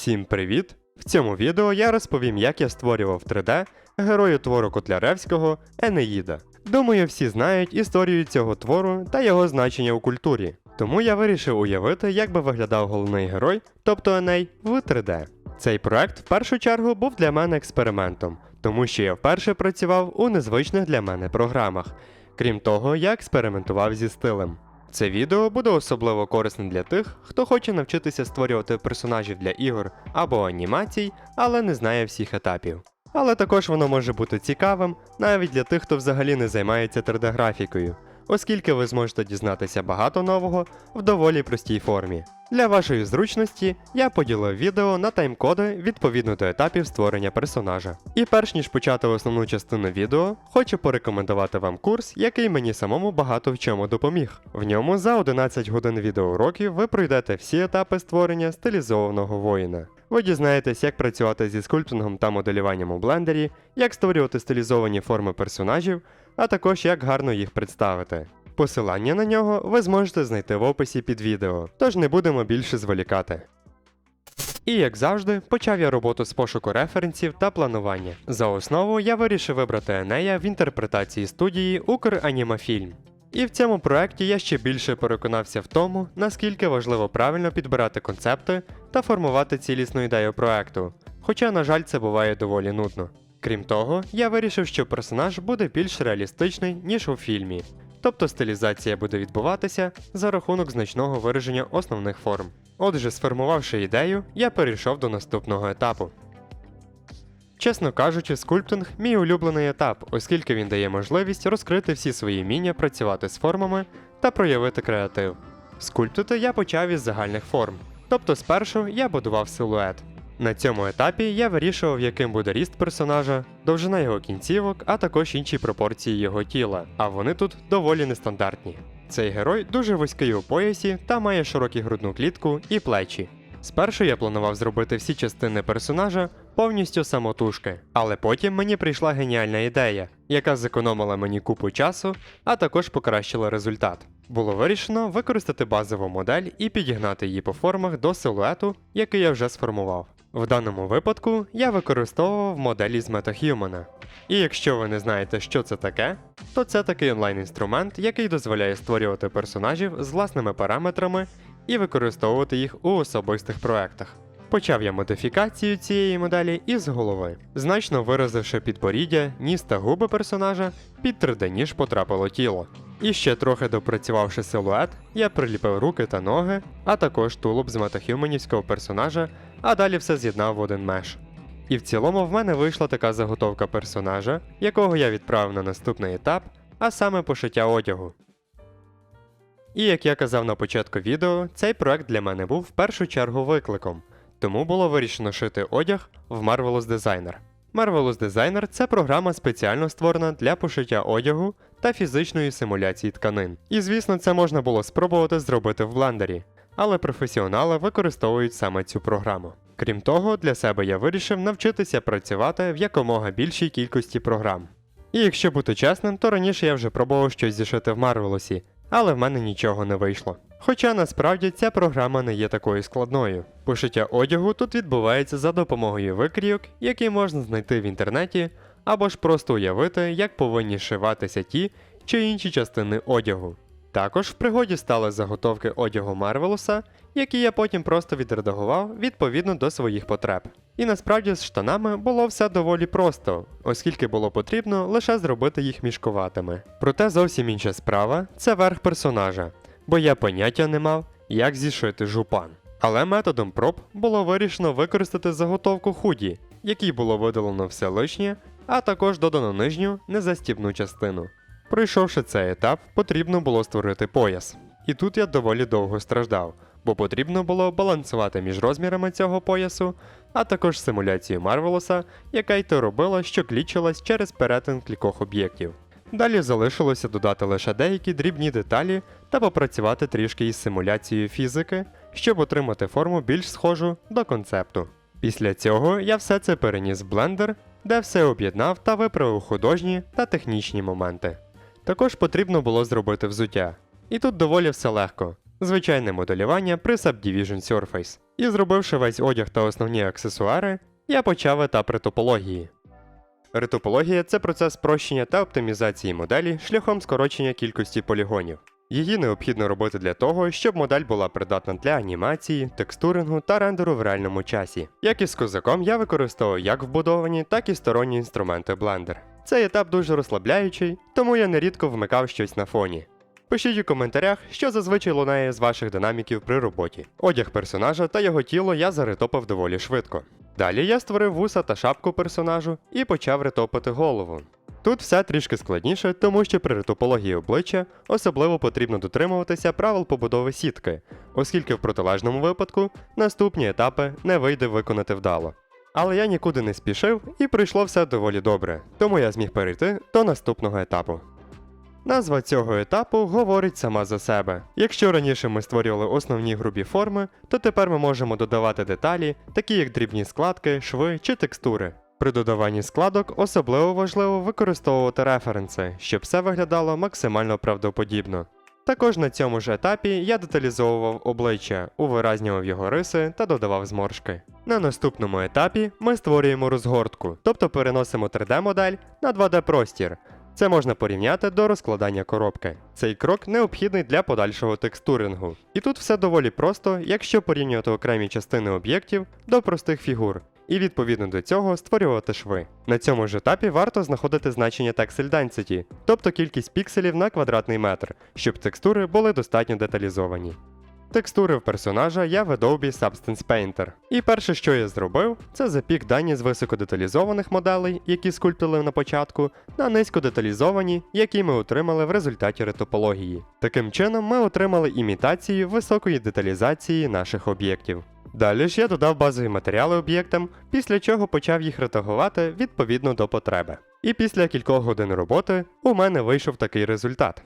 Всім привіт! В цьому відео я розповім, як я створював 3D герою твору Котляревського Енеїда. Думаю, всі знають історію цього твору та його значення у культурі. Тому я вирішив уявити, як би виглядав головний герой, тобто Еней, в 3D. Цей проект в першу чергу був для мене експериментом, тому що я вперше працював у незвичних для мене програмах. Крім того, я експериментував зі стилем. Це відео буде особливо корисним для тих, хто хоче навчитися створювати персонажів для ігор або анімацій, але не знає всіх етапів. Але також воно може бути цікавим навіть для тих, хто взагалі не займається 3D-графікою, оскільки ви зможете дізнатися багато нового в доволі простій формі. Для вашої зручності я поділив відео на тайм-коди відповідно до етапів створення персонажа. І перш ніж почати основну частину відео, хочу порекомендувати вам курс, який мені самому багато в чому допоміг. В ньому за 11 годин відеоуроків ви пройдете всі етапи створення стилізованого воїна. Ви дізнаєтесь, як працювати зі скульптингом та моделюванням у блендері, як створювати стилізовані форми персонажів, а також як гарно їх представити. Посилання на нього ви зможете знайти в описі під відео, тож не будемо більше зволікати. І як завжди, почав я роботу з пошуку референсів та планування. За основу я вирішив вибрати Енея в інтерпретації студії Укранімафільм. І в цьому проєкті я ще більше переконався в тому, наскільки важливо правильно підбирати концепти та формувати цілісну ідею проекту. Хоча, на жаль, це буває доволі нудно. Крім того, я вирішив, що персонаж буде більш реалістичний, ніж у фільмі. Тобто стилізація буде відбуватися за рахунок значного вираження основних форм. Отже, сформувавши ідею, я перейшов до наступного етапу. Чесно кажучи, скульптинг мій улюблений етап, оскільки він дає можливість розкрити всі свої вміння працювати з формами та проявити креатив. Скульптити я почав із загальних форм, тобто спершу я будував силует. На цьому етапі я вирішував, яким буде ріст персонажа, довжина його кінцівок, а також інші пропорції його тіла, а вони тут доволі нестандартні. Цей герой дуже вузький у поясі та має широку грудну клітку і плечі. Спершу я планував зробити всі частини персонажа повністю самотужки, але потім мені прийшла геніальна ідея, яка зекономила мені купу часу, а також покращила результат. Було вирішено використати базову модель і підігнати її по формах до силуету, який я вже сформував. В даному випадку я використовував моделі з MetaHuman. І якщо ви не знаєте, що це таке, то це такий онлайн-інструмент, який дозволяє створювати персонажів з власними параметрами і використовувати їх у особистих проектах. Почав я модифікацію цієї моделі із голови, значно виразивши підборіддя, ніс та губи персонажа, під 3D ніж потрапило тіло. І ще трохи допрацювавши силует, я приліпив руки та ноги, а також тулуб з метахюменівського персонажа, а далі все з'єднав в один меш. І в цілому в мене вийшла така заготовка персонажа, якого я відправив на наступний етап, а саме пошиття одягу. І як я казав на початку відео, цей проект для мене був в першу чергу викликом, тому було вирішено шити одяг в Marvelous Designer. Marvelous Designer це програма спеціально створена для пошиття одягу та фізичної симуляції тканин. І звісно, це можна було спробувати зробити в блендері, але професіонали використовують саме цю програму. Крім того, для себе я вирішив навчитися працювати в якомога більшій кількості програм. І якщо бути чесним, то раніше я вже пробував щось зішити в Марвелосі, але в мене нічого не вийшло. Хоча насправді ця програма не є такою складною. Пошиття одягу тут відбувається за допомогою викрійок, які можна знайти в інтернеті, або ж просто уявити, як повинні шиватися ті чи інші частини одягу. Також в пригоді стали заготовки одягу Марвелоса, які я потім просто відредагував відповідно до своїх потреб. І насправді з штанами було все доволі просто, оскільки було потрібно лише зробити їх мішкуватими. Проте зовсім інша справа це верх персонажа, бо я поняття не мав, як зішити жупан. Але методом проб було вирішено використати заготовку худі, якій було видалено все лишнє, а також додано нижню незастібну частину. Пройшовши цей етап, потрібно було створити пояс. І тут я доволі довго страждав, бо потрібно було балансувати між розмірами цього поясу, а також симуляцією Марвелоса, яка й то робила, що клічилась через перетин кількох об'єктів. Далі залишилося додати лише деякі дрібні деталі та попрацювати трішки із симуляцією фізики, щоб отримати форму більш схожу до концепту. Після цього я все це переніс в Blender, де все об'єднав та виправив художні та технічні моменти. Також потрібно було зробити взуття. І тут доволі все легко. Звичайне моделювання при Subdivision Surface. І зробивши весь одяг та основні аксесуари, я почав етап ретопології. Ретопологія це процес спрощення та оптимізації моделі шляхом скорочення кількості полігонів. Її необхідно робити для того, щоб модель була придатна для анімації, текстурингу та рендеру в реальному часі. Як і з козаком, я використовую як вбудовані, так і сторонні інструменти Blender. Цей етап дуже розслабляючий, тому я нерідко вмикав щось на фоні. Пишіть у коментарях, що зазвичай лунає з ваших динаміків при роботі. Одяг персонажа та його тіло я заретопив доволі швидко. Далі я створив вуса та шапку персонажу і почав ретопити голову. Тут все трішки складніше, тому що при ретопології обличчя особливо потрібно дотримуватися правил побудови сітки, оскільки в протилежному випадку наступні етапи не вийде виконати вдало. Але я нікуди не спішив і пройшло все доволі добре, тому я зміг перейти до наступного етапу. Назва цього етапу говорить сама за себе. Якщо раніше ми створювали основні грубі форми, то тепер ми можемо додавати деталі, такі як дрібні складки, шви чи текстури. При додаванні складок особливо важливо використовувати референси, щоб все виглядало максимально правдоподібно. Також на цьому ж етапі я деталізовував обличчя, увиразнював його риси та додавав зморшки. На наступному етапі ми створюємо розгортку, тобто переносимо 3D-модель на 2D-простір. Це можна порівняти до розкладання коробки. Цей крок необхідний для подальшого текстурингу. І тут все доволі просто, якщо порівнювати окремі частини об'єктів до простих фігур, і відповідно до цього створювати шви. На цьому ж етапі варто знаходити значення Texel Density, тобто кількість пікселів на квадратний метр, щоб текстури були достатньо деталізовані. Текстури в персонажа я в Adobe Substance Painter. І перше, що я зробив, це запік дані з високодеталізованих моделей, які скульптили на початку, на низькодеталізовані, які ми отримали в результаті ретопології. Таким чином, ми отримали імітацію високої деталізації наших об'єктів. Далі ж я додав базові матеріали об'єктам, після чого почав їх редагувати відповідно до потреби. І після кількох годин роботи у мене вийшов такий результат.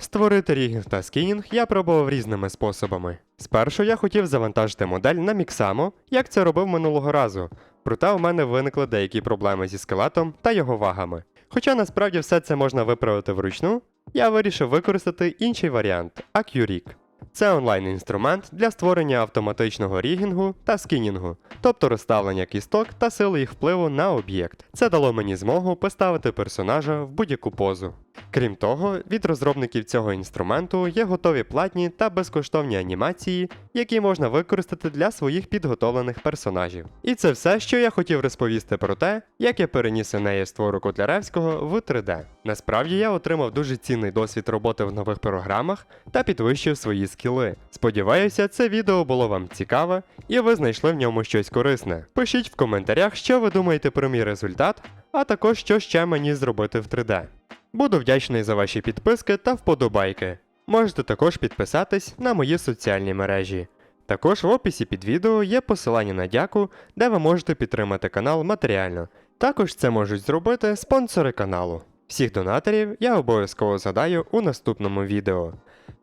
Створити рігінг та скінінг я пробував різними способами. Спершу я хотів завантажити модель на Mixamo, як це робив минулого разу, проте у мене виникли деякі проблеми зі скелетом та його вагами. Хоча насправді все це можна виправити вручну, я вирішив використати інший варіант Accuric. Це онлайн-інструмент для створення автоматичного рігінгу та скінінгу, тобто розставлення кісток та сили їх впливу на об'єкт. Це дало мені змогу поставити персонажа в будь-яку позу. Крім того, від розробників цього інструменту є готові платні та безкоштовні анімації, які можна використати для своїх підготовлених персонажів. І це все, що я хотів розповісти про те, як я переніс Енея з твору Котляревського в 3D. Насправді я отримав дуже цінний досвід роботи в нових програмах та підвищив свої скіли. Сподіваюся, це відео було вам цікаве і ви знайшли в ньому щось корисне. Пишіть в коментарях, що ви думаєте про мій результат, а також що ще мені зробити в 3D. Буду вдячний за ваші підписки та вподобайки. Можете також підписатись на мої соціальні мережі. Також в описі під відео є посилання на дяку, де ви можете підтримати канал матеріально. Також це можуть зробити спонсори каналу. Всіх донаторів я обов'язково задаю у наступному відео.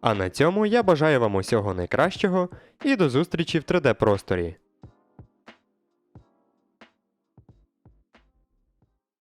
А на цьому я бажаю вам усього найкращого і до зустрічі в 3D просторі.